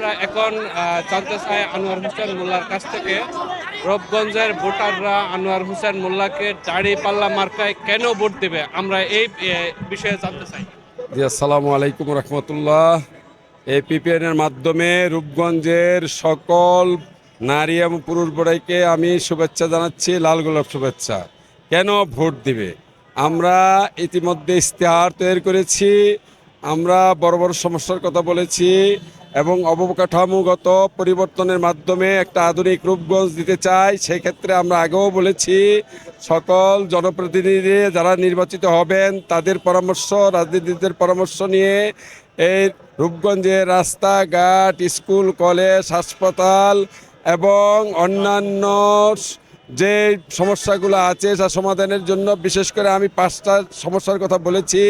আমরা এখন জানতে চাই আনোয়ার হোসেন মোল্লার কাছ থেকে রূপগঞ্জের ভোটাররা আনোয়ার হোসেন মোল্লাকে দাড়ি পাল্লা মার্কায় কেন ভোট দেবে? আমরা এই বিষয়ে জানতে চাই। জি, আসসালামু আলাইকুম রহমতুল্লাহ। এই পিপিএন এর মাধ্যমে রূপগঞ্জের সকল নারী এবং পুরুষ বড়াইকে আমি শুভেচ্ছা জানাচ্ছি, লাল গোলাপ শুভেচ্ছা। কেন ভোট দিবে? আমরা ইতিমধ্যে ইশতেহার তৈরি করেছি, আমরা বড় বড় সমস্যার কথা বলেছি। এবং অবকাঠামোগত পরিবর্তনের মাধ্যমে একটা আধুনিক রূপগঞ্জ দিতে চাই, সেক্ষেত্রে আমরা আগেও বলেছি, সকল জনপ্রতিনিধি যারা নির্বাচিত হবেন, তাদের পরামর্শ রাজনীতিদের পরামর্শ নিয়ে এই রূপগঞ্জের রাস্তাঘাট, স্কুল, কলেজ, হাসপাতাল এবং অন্যান্য যে সমস্যাগুলো আছে তা সমাধানের জন্য বিশেষ করে আমি পাঁচটা সমস্যার কথা বলেছি।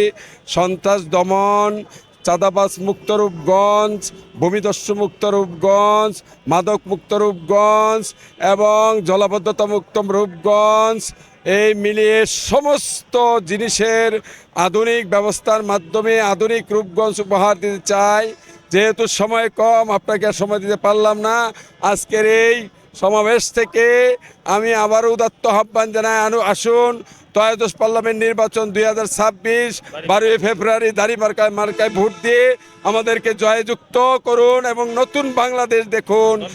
সন্ত্রাস দমন চাঁদাবাস মুক্ত রূপগঞ্জ ভূমিদস্যু মুক্ত রূপগঞ্জ মাদক মুক্ত রূপগঞ্জ এবং জলাবদ্ধতা মুক্ত রূপগঞ্জ এই মিলিয়ে সমস্ত জিনিসের আধুনিক ব্যবস্থার মাধ্যমে আধুনিক রূপগঞ্জ উপহার দিতে চাই। যেহেতু সময় কম, আপনাকে সময় দিতে পারলাম না। আজকের এই সমাবেশ থেকে আমি আবার উদাত্ত আহ্বান জানাই, আনু আসুন, ত্রয়োদশ পার্লামেন্ট নির্বাচন দুই হাজার ছাব্বিশ, বারোই ফেব্রুয়ারি দাড়ি মার্কায় মার্কায় ভোট দিয়ে আমাদেরকে জয়যুক্ত করুন এবং নতুন বাংলাদেশ দেখুন।